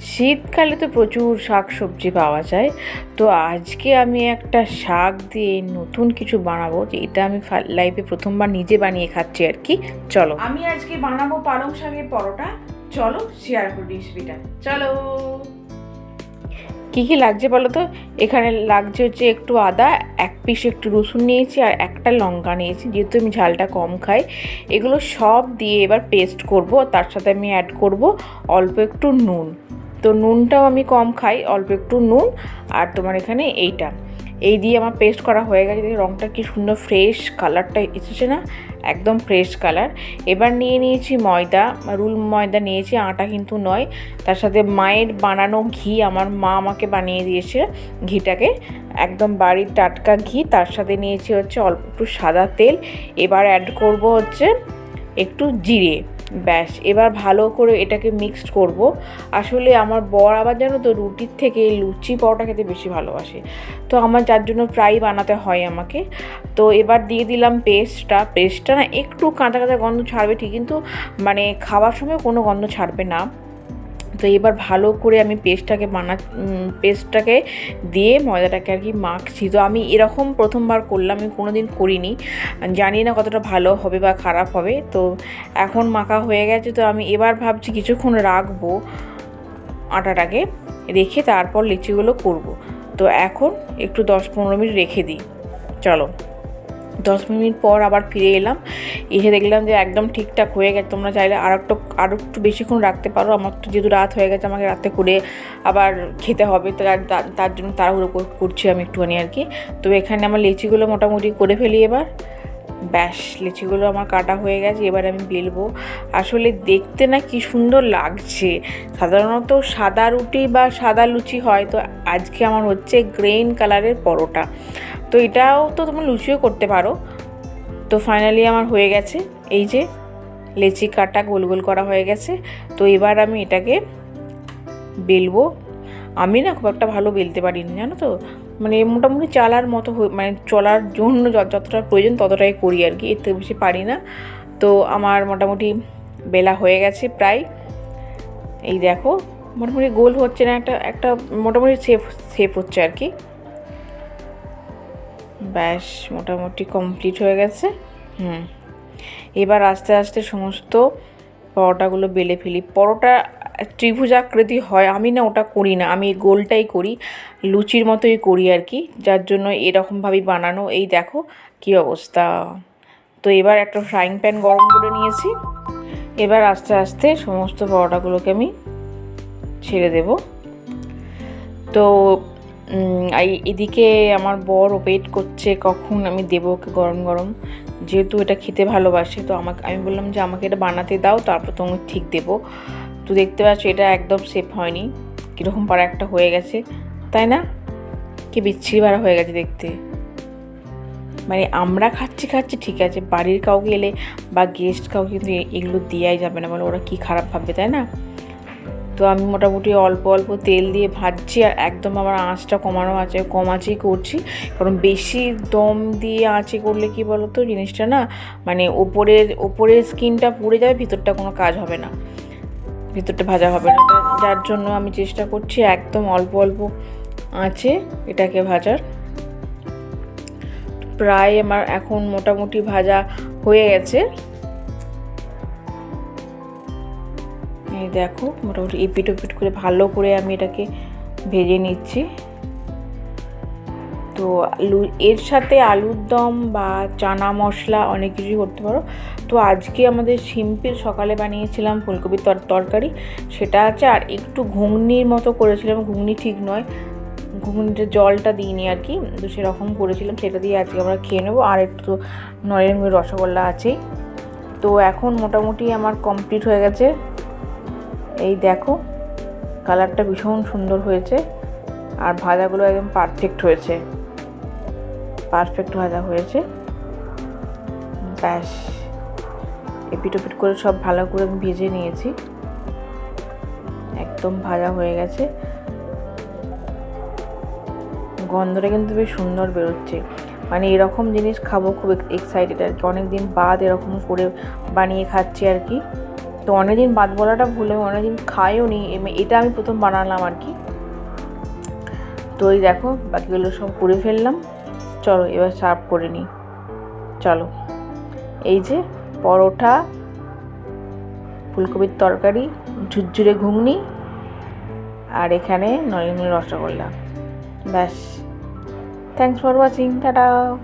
শীতকালে তো প্রচুর শাক সবজি পাওয়া যায়। তো আজকে আমি একটা শাক দিয়ে নতুন কিছু বানাবো যে এটা আমি লাইফে প্রথমবার নিজে বানিয়ে খাচ্ছি আর কি। চলো। আমি আজকে বানাবো পালং শাকের পরোটা। চলো শেয়ার করি রেসিপিটা চলো। কী কী লাগছে বলো তো? এখানে লাগছে হচ্ছে একটু আদা এক পিস একটু রসুন নিয়েছি আর একটা লঙ্কা নিয়েছি যেহেতু আমি ঝালটা কম খাই। এগুলো সব দিয়ে এবার পেস্ট করব তার সাথে আমি অ্যাড করব অল্প একটু নুন। তো নুনটাও আমি কম খাই, অল্প একটু নুন আর তোমার এখানে এইটা। এই দিয়ে আমার পেস্ট করা হয়ে গেছে, দেখি রঙটা কি সুন্দর ফ্রেশ কালারটা এসেছে না? একদম ফ্রেশ কালার এবার নিয়ে নিয়েছি ময়দা, রুল ময়দা নিয়েছি, আটা কিন্তু নয়। তার সাথে মায়ের বানানো ঘি, আমার মা আমাকে বানিয়ে দিয়েছে ঘিটাকে। একদম বাড়ির টাটকা ঘি, তার সাথে নিয়েছি হচ্ছে অল্প একটু সাদা তেল। এবার অ্যাড করব হচ্ছে একটু জিরে। ব্যাস, এবার ভালো করে এটাকে মিক্সড করব। আসলে আমার বর আবার জানো তো, রুটির থেকে লুচি পরোটা খেতে বেশি ভালোবাসে। তো আমার যার জন্য ফ্রাই বানাতে হয় আমাকে। তো এবার দিয়ে দিলাম পেস্টটা। পেস্টটা না একটু কাঁচা কাঁচা গন্ধ ছাড়বে ঠিক কিন্তু মানে খাওয়ার সময় কোনো গন্ধ ছাড়বে না। তো এবার ভালো করে আমি পেস্টটাকে বানা পেস্টটাকে দিয়ে ময়দাটাকে আর কি মাখছি। তো আমি এরকম প্রথমবার করলাম, আমি কোনো দিন করিনি। জানি না কতটা ভালো হবে বা খারাপ হবে। তো এখন মাখা হয়ে গেছে, তো আমি এবার ভাবছি কিছুক্ষণ রাখব আটাটাকে, রেখে তারপর লিচিগুলো করব। তো এখন একটু দশ পনেরো মিনিট রেখে দিই। চলো। দশ মিনিট পর আবার ফিরে এলাম। এসে দেখলাম যে একদম ঠিকঠাক হয়ে গেছে। তোমরা চাইলে আর একটু আরও একটু বেশিক্ষণ রাখতে পারো। আমার তো যেহেতু রাত হয়ে গেছে, আমাকে রাতে করে আবার খেতে হবে। তো তার জন্য তাড়াহুড়ো করছি আমি একটুখানি আর কি। তো এখানে আমার লিচিগুলো মোটামুটি করে ফেলি এবার। ব্যাস, লিচিগুলো আমার কাটা হয়ে গেছে। এবার আমি বেলবো। আসলে দেখতে না কি সুন্দর লাগছে। সাধারণত সাদা রুটি বা সাদা লুচি হয়। তো আজকে আমার হচ্ছে গ্রেন কালারের পরোটা। তো এটাও তো তোমরা লুচিও করতে পারো। তো ফাইনালি আমার হয়ে গেছে। এই যে লেচি কাটা গোল গোল করা হয়ে গেছে। তো এবার আমি এটাকে বেলবো। আমি না খুব একটা ভালো বেলতে পারি পারিনি, জানো তো? মানে মোটামুটি চালার মতো মানে চলার জন্য যতটা প্রয়োজন ততটাই করি আর কি, এর থেকে বেশি পারি না। তো আমার মোটামুটি বেলা হয়ে গেছে প্রায়। এই দেখো, মোটামুটি গোল হচ্ছে না, একটা একটা মোটামুটি সেফ সেফ হচ্ছে আর কি। ব্যাস, মোটামুটি কমপ্লিট হয়ে গেছে। হুম। এবার আস্তে আস্তে সমস্ত পরোটাগুলো বেলে ফেলি। পরোটা ত্রিভুজাকৃতি হয়, আমি না ওটা করি না, আমি গোলটাই করি, লুচির মতোই করি আর কি, যার জন্য এরকমভাবেই বানানো। এই দেখো কি অবস্থা। তো এবার একটা ফ্রাইং প্যান গরম করে নিয়েছি। এবার আস্তে আস্তে সমস্ত পরোটাগুলোকে আমি ছেড়ে দেব। তো এদিকে আমার বর ওয়েট করছে, কখন আমি দেবো ওকে গরম গরম। যেহেতু এটা খেতে ভালোবাসে, তো আমাকে আমি বললাম যে আমাকে এটা বানাতে দাও, তারপর তোমাকে ঠিক দেবো। তো দেখতে পাচ্ছ এটা একদম সেফ হয়নি। কীরকম পারা একটা হয়ে গেছে, তাই না? কি বিচ্ছিরি ভাড়া হয়ে গেছে দেখতে। মানে আমরা খাচ্ছি খাচ্ছি, ঠিক আছে, বাড়ির কাউকে এলে বা গেস্ট কাউকে কিন্তু এগুলো দেওয়াই যাবে না বলে ওরা কী খারাপ ভাববে, তাই না? তো আমি মোটামুটি অল্প অল্প তেল দিয়ে ভাজছি আর একদম আমার আঁচটা কমানো আছে কম করছি। কারণ বেশি দম দিয়ে আঁচে করলে কি বলতো, জিনিসটা না মানে ওপরের ওপরের স্কিনটা পুড়ে যাবে, ভিতরটা কোনো কাজ হবে না। ভিতরটা ভাজা হবে না। যার জন্য আমি চেষ্টা করছি একদম অল্প অল্প আঁচে এটাকে ভাজার। প্রায় আমার এখন মোটামুটি ভাজা হয়ে গেছে। দেখো, মোটামুটি এপিট ওপিট করে ভালো করে আমি এটাকে ভেজে নিচ্ছি। তো আলু, এর সাথে আলুর দম বা চানা মশলা অনেক কিছুই করতে পারো। তো আজকে আমাদের সিম্পল সকালে বানিয়েছিলাম ফুলকপির তরকারি। সেটা আছে আর একটু ঘুগনির মতো করেছিলাম, ঘুগনি ঠিক নয়। ঘুগনিতে জলটা দিইনি আর কি, তো সেরকম করেছিলাম। সেটা দিয়ে আজকে আমরা খেয়ে নেব। আর একটু নরেন রসগোল্লা আছেই। তো এখন মোটামুটি আমার কমপ্লিট হয়ে গেছে। এই দেখো, কালারটা ভীষণ সুন্দর হয়েছে আর ভাজাগুলো একদম পারফেক্ট হয়েছে। পারফেক্ট ভাজা হয়েছে। ব্যাস, এপিট ওপিট করে সব ভালো করে আমি ভেজে নিয়েছি। একদম ভাজা হয়ে গেছে। গন্ধটা কিন্তু বেশ সুন্দর বেরোচ্ছে। মানে এরকম জিনিস খাব খুব এক্সাইটেড আর কি। অনেক দিন বাদ এরকম করে বানিয়ে খাচ্ছি আর কি। তো অনেকদিন বাদ বলাটা ভুল অনেকদিন খাইও নি এটা আমি প্রথম বানালাম আর কি। তো এই দেখো, বাকিগুলো সব করে ফেললাম। চলো, এবার সার্ভ করে নিই। চলো। এই যে পরোটা, ফুলকপির তরকারি, ঝুরঝুরে ঘুগনি, আর এখানে নলেন রসগোল্লা। ব্যাস। Thanks for watching tata.